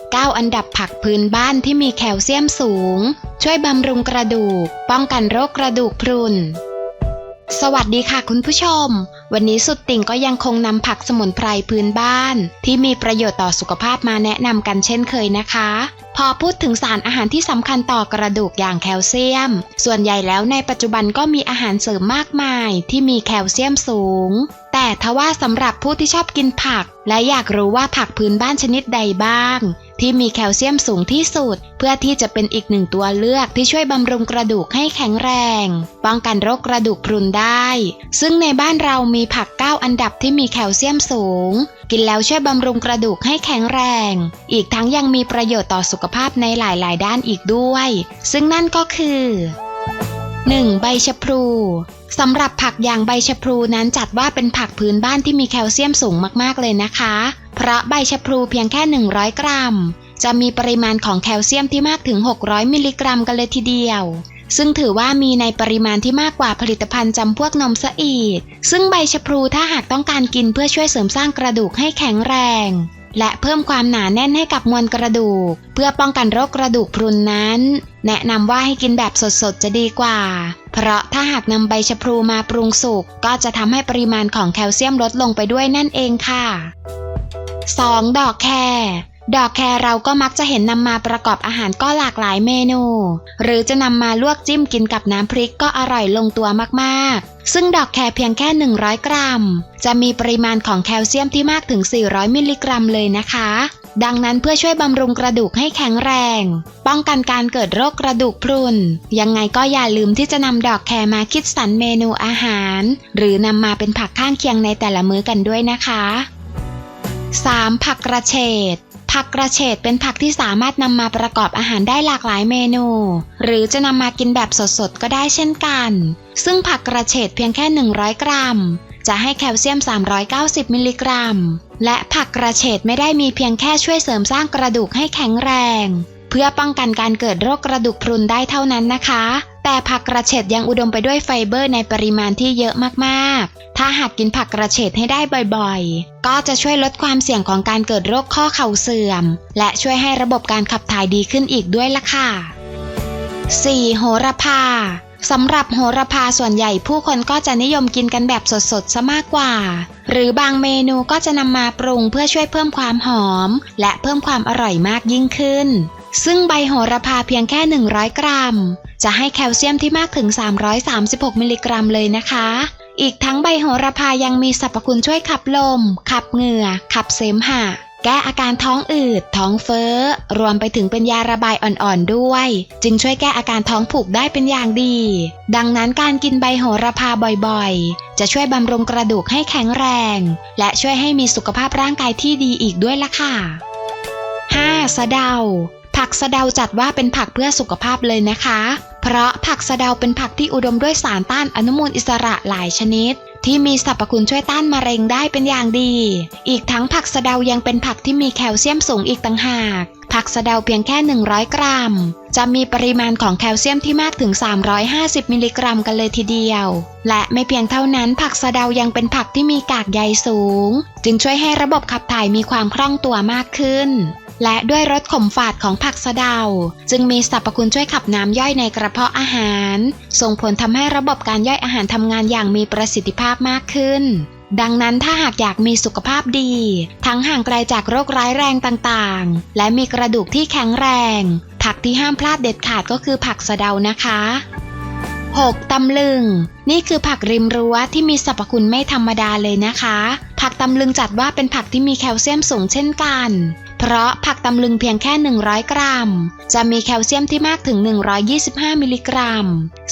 9 อันดับผักพื้นบ้านที่มีแคลเซียมสูง ช่วยบำรุงกระดูก ป้องกันโรคกระดูกพรุน สวัสดีค่ะคุณผู้ชม วันนี้สุดติ่งก็ยังคงนำผักสมุนไพรพื้นบ้าน ที่มีประโยชน์ต่อสุขภาพมาแนะนำกันเช่นเคยนะคะ พอพูดถึงสารอาหารที่สำคัญต่อกระดูกอย่างแคลเซียม ส่วนใหญ่แล้วในปัจจุบันก็มีอาหารเสริมมากมาย ที่มีแคลเซียมสูง แต่ทว่าสำหรับผู้ที่ชอบกินผัก และอยากรู้ว่าผักพื้นบ้านชนิดใดบ้าง ที่มีแคลเซียมสูงที่สุด เพื่อที่จะเป็นอีกหนึ่งตัวเลือกที่ช่วยบำรุงกระดูกให้แข็งแรง ป้องกันโรคกระดูกพรุนได้ ซึ่งในบ้านเรามีผัก 9 อันดับที่มีแคลเซียมสูง กินแล้วช่วยบำรุงกระดูกให้แข็งแรง อีกทั้งยังมีประโยชน์ต่อสุขภาพในหลาย ๆ ด้านอีกด้วย ซึ่งนั่นก็คือ 1. ใบชะพลูสำหรับผักอย่างใบชะพลูนั้นจัดว่าเป็นผักพื้นบ้านที่มีแคลเซียมสูงมากๆเลยนะคะ เพราะใบชะพลูเพียงแค่ 100 กรัม จะมีปริมาณของแคลเซียมที่มากถึง 600 มิลลิกรัมกันเลยทีเดียว ซึ่งถือว่ามีในปริมาณที่มากกว่าผลิตภัณฑ์จำพวกนมซะอีก ซึ่งใบชะพลูถ้าหากต้องการกินเพื่อช่วยเสริมสร้างกระดูกให้แข็งแรง และเพิ่มความหนาแน่นให้กับมวลกระดูก เพื่อป้องกันโรคกระดูกพรุนนั้น แนะนำว่าให้กินแบบสดๆจะดีกว่า เพราะถ้าหากนำใบชะพลูมาปรุงสุกก็จะทำให้ปริมาณของแคลเซียมลดลงไปด้วยนั่นเองค่ะ 2. ดอกแคร ดอกแครเราก็มักจะเห็นนำมาประกอบอาหารก็หลากหลายเมนู หรือจะนำมาลวกจิ้มกินกับน้ำพริกก็อร่อยลงตัวมากๆ ซึ่งดอกแครเพียงแค่ 100 กรัม จะมีปริมาณของแคลเซียมที่มากถึง 400 มิลลิกรัมเลยนะคะ ดังนั้นเพื่อช่วยบำรุงกระดูกให้แข็งแรง ป้องกันการเกิดโรคกระดูกพรุน ยังไงก็อย่าลืมที่จะนำดอกแครมาคิดสรรเมนูอาหาร หรือนำมาเป็นผักข้างเคียงในแต่ละมื้อกันด้วยนะคะ 3. ผักกระเฉด ผักกระเฉดเป็นผักที่สามารถนำมาประกอบอาหารได้หลากหลายเมนู หรือจะนำมากินแบบสดๆ ก็ได้เช่นกัน ซึ่งผักกระเฉดเพียงแค่ 100 กรัม จะให้แคลเซียม 390 มิลลิกรัม และผักกระเฉดไม่ได้มีเพียงแค่ช่วยเสริมสร้างกระดูกให้แข็งแรง เพื่อป้องกันการเกิดโรคกระดูกพรุนได้เท่านั้นนะคะ แต่ผักกระเฉดยังอุดมไปด้วยไฟเบอร์ในปริมาณที่เยอะมากๆ ถ้าหากกินผักกระเฉดให้ได้บ่อยๆ ก็จะช่วยลดความเสี่ยงของการเกิดโรคข้อเข่าเสื่อม และช่วยให้ระบบการขับถ่ายดีขึ้นอีกด้วยล่ะค่ะ 4. โหระพาสำหรับโหระพาส่วนใหญ่ผู้คนก็จะนิยมกินกันแบบสดๆซะมากกว่า หรือบางเมนูก็จะนำมาปรุงเพื่อช่วยเพิ่มความหอม และเพิ่มความอร่อยมากยิ่งขึ้น ซึ่งใบโหระพาเพียงแค่ 100 กรัม จะให้แคลเซียมที่มากถึง 336 มิลลิกรัมเลยนะคะ อีกทั้งใบโหระพายังมีสรรพคุณช่วยขับลม ขับเหงื่อ ขับเสมหะ แก้อาการท้องอืด ท้องเฟ้อ รวมไปถึงเป็นยาระบายอ่อนๆด้วย จึงช่วยแก้อาการท้องผูกได้เป็นอย่างดี ดังนั้นการกินใบโหระพาบ่อยๆ จะช่วยบำรุงกระดูกให้แข็งแรง และช่วยให้มีสุขภาพร่างกายที่ดีอีกด้วยล่ะค่ะ 5. สะเดาผักสะเดาจัดว่าเป็นผักเพื่อสุขภาพเลยนะคะ เพราะผักสะเดาเป็นผักที่อุดมด้วยสารต้านอนุมูลอิสระหลายชนิด ที่มีสรรพคุณช่วยต้านมะเร็งได้เป็นอย่างดี อีกทั้งผักสะเดายังเป็นผักที่มีแคลเซียมสูงอีกต่างหาก ผักสะเดาเพียงแค่ 100 กรัม จะมีปริมาณของแคลเซียมที่มากถึง 350 มิลลิกรัมกันเลยทีเดียว และไม่เพียงเท่านั้นผักสะเดายังเป็นผักที่มีกากใยสูง จึงช่วยให้ระบบขับถ่ายมีความคล่องตัวมากขึ้น และด้วยรสขมฝาดของผักสะเดา จึงมีสรรพคุณช่วยขับน้ำย่อยในกระเพาะอาหาร ส่งผลทำให้ระบบการย่อยอาหารทำงานอย่างมีประสิทธิภาพมากขึ้น ดังนั้นถ้าหากอยากมีสุขภาพดี ทั้งห่างไกลจากโรคร้ายแรงต่างๆ และมีกระดูกที่แข็งแรง ผักที่ห้ามพลาดเด็ดขาดก็คือผักสะเดานะคะ 6. ตำลึง นี่คือผักริมรั้วที่มีสรรพคุณไม่ธรรมดาเลยนะคะ ผักตำลึงจัดว่าเป็นผักที่มีแคลเซียมสูงเช่นกัน เพราะผักตำลึงเพียงแค่ 100 กรัม จะมีแคลเซียมที่มากถึง 125 มิลลิกรัม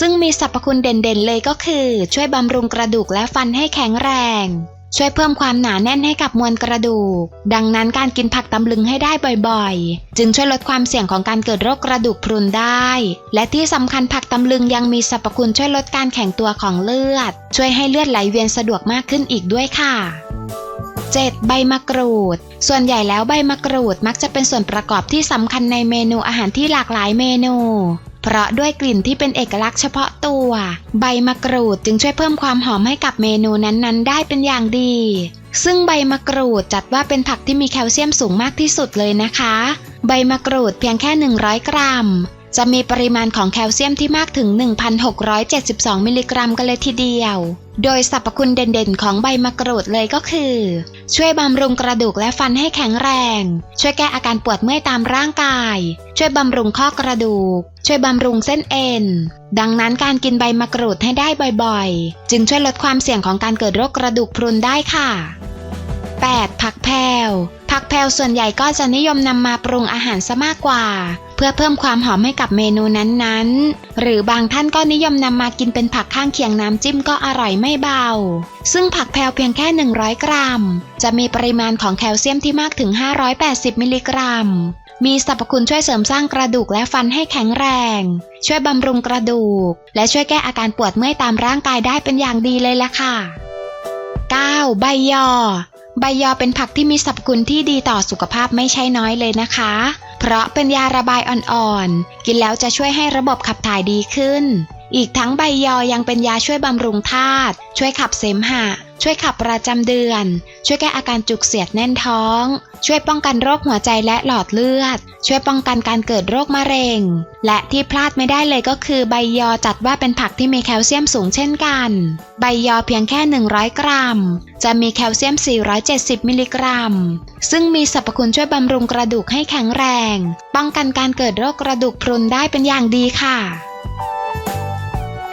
ซึ่งมีสรรพคุณเด่นๆเลยก็คือ ช่วยบำรุงกระดูกและฟันให้แข็งแรง ช่วยเพิ่มความหนาแน่นให้กับมวลกระดูก ดังนั้นการกินผักตำลึงให้ได้บ่อยๆ จึงช่วยลดความเสี่ยงของการเกิดโรคกระดูกพรุนได้ และที่สำคัญผักตำลึงยังมีสรรพคุณช่วยลดการแข็งตัวของเลือด ช่วยให้เลือดไหลเวียนสะดวกมากขึ้นอีกด้วยค่ะ 7. ใบมะกรูด ส่วนใหญ่แล้วใบมะกรูดมักจะเป็นส่วนประกอบที่สำคัญในเมนูอาหารที่หลากหลายเมนู เพราะด้วยกลิ่นที่เป็นเอกลักษณ์เฉพาะตัว ใบมะกรูดจึงช่วยเพิ่มความหอมให้กับเมนูนั้นๆ ได้เป็นอย่างดี ซึ่งใบมะกรูดจัดว่าเป็นผักที่มีแคลเซียมสูงมากที่สุดเลยนะคะ ใบมะกรูดเพียงแค่ 100 กรัม จะมีปริมาณของแคลเซียมที่มากถึง 1,672 มิลลิกรัมกันเลยทีเดียว โดยสรรพคุณเด่นๆ ของใบมะกรูดเลยก็คือ ช่วยบำรุงกระดูกและฟันให้แข็งแรง ช่วยแก้อาการปวดเมื่อยตามร่างกาย ช่วยบำรุงข้อกระดูก ช่วยบำรุงเส้นเอ็น ดังนั้นการกินใบมะกรูดให้ได้บ่อยๆ จึงช่วยลดความเสี่ยงของการเกิดโรคกระดูกพรุนได้ค่ะ 8. ผักแพรวผักแพรวส่วนใหญ่ก็จะนิยมนำมาปรุงอาหารซะมากกว่า เพื่อเพิ่มความหอมให้กับเมนูนั้นๆ หรือบางท่านก็นิยมนำมากินเป็นผักข้างเคียงน้ำจิ้มก็อร่อยไม่เบา ซึ่งผักแพรวเพียงแค่ 100 กรัม จะมีปริมาณของแคลเซียมที่มากถึง 580 มิลลิกรัม มีสรรพคุณช่วยเสริมสร้างกระดูกและฟันให้แข็งแรง ช่วยบำรุงกระดูก และช่วยแก้อาการปวดเมื่อยตามร่างกายได้เป็นอย่างดีเลยล่ะค่ะ 9. ใบยอ ใบยอเป็นผักที่มีสรรพคุณที่ดีต่อสุขภาพไม่ใช่น้อยเลยนะคะ เพราะเป็นยาระบายอ่อนๆ กินแล้วจะช่วยให้ระบบขับถ่ายดีขึ้น อีกทั้งใบยอยังเป็นยาช่วยบำรุงธาตุ ช่วยขับเสมหะ ช่วยขับประจำเดือน ช่วยแก้อาการจุกเสียดแน่นท้อง ช่วยป้องกันโรคหัวใจและหลอดเลือด ช่วยป้องกันการเกิดโรคมะเร็ง และที่พลาดไม่ได้เลยก็คือใบยอจัดว่าเป็นผักที่มีแคลเซียมสูงเช่นกัน ใบยอเพียงแค่ 100 กรัม จะมีแคลเซียม 470 มิลลิกรัม ซึ่งมีสรรพคุณช่วยบำรุงกระดูกให้แข็งแรง ป้องกันการเกิดโรคกระดูกพรุนได้เป็นอย่างดีค่ะ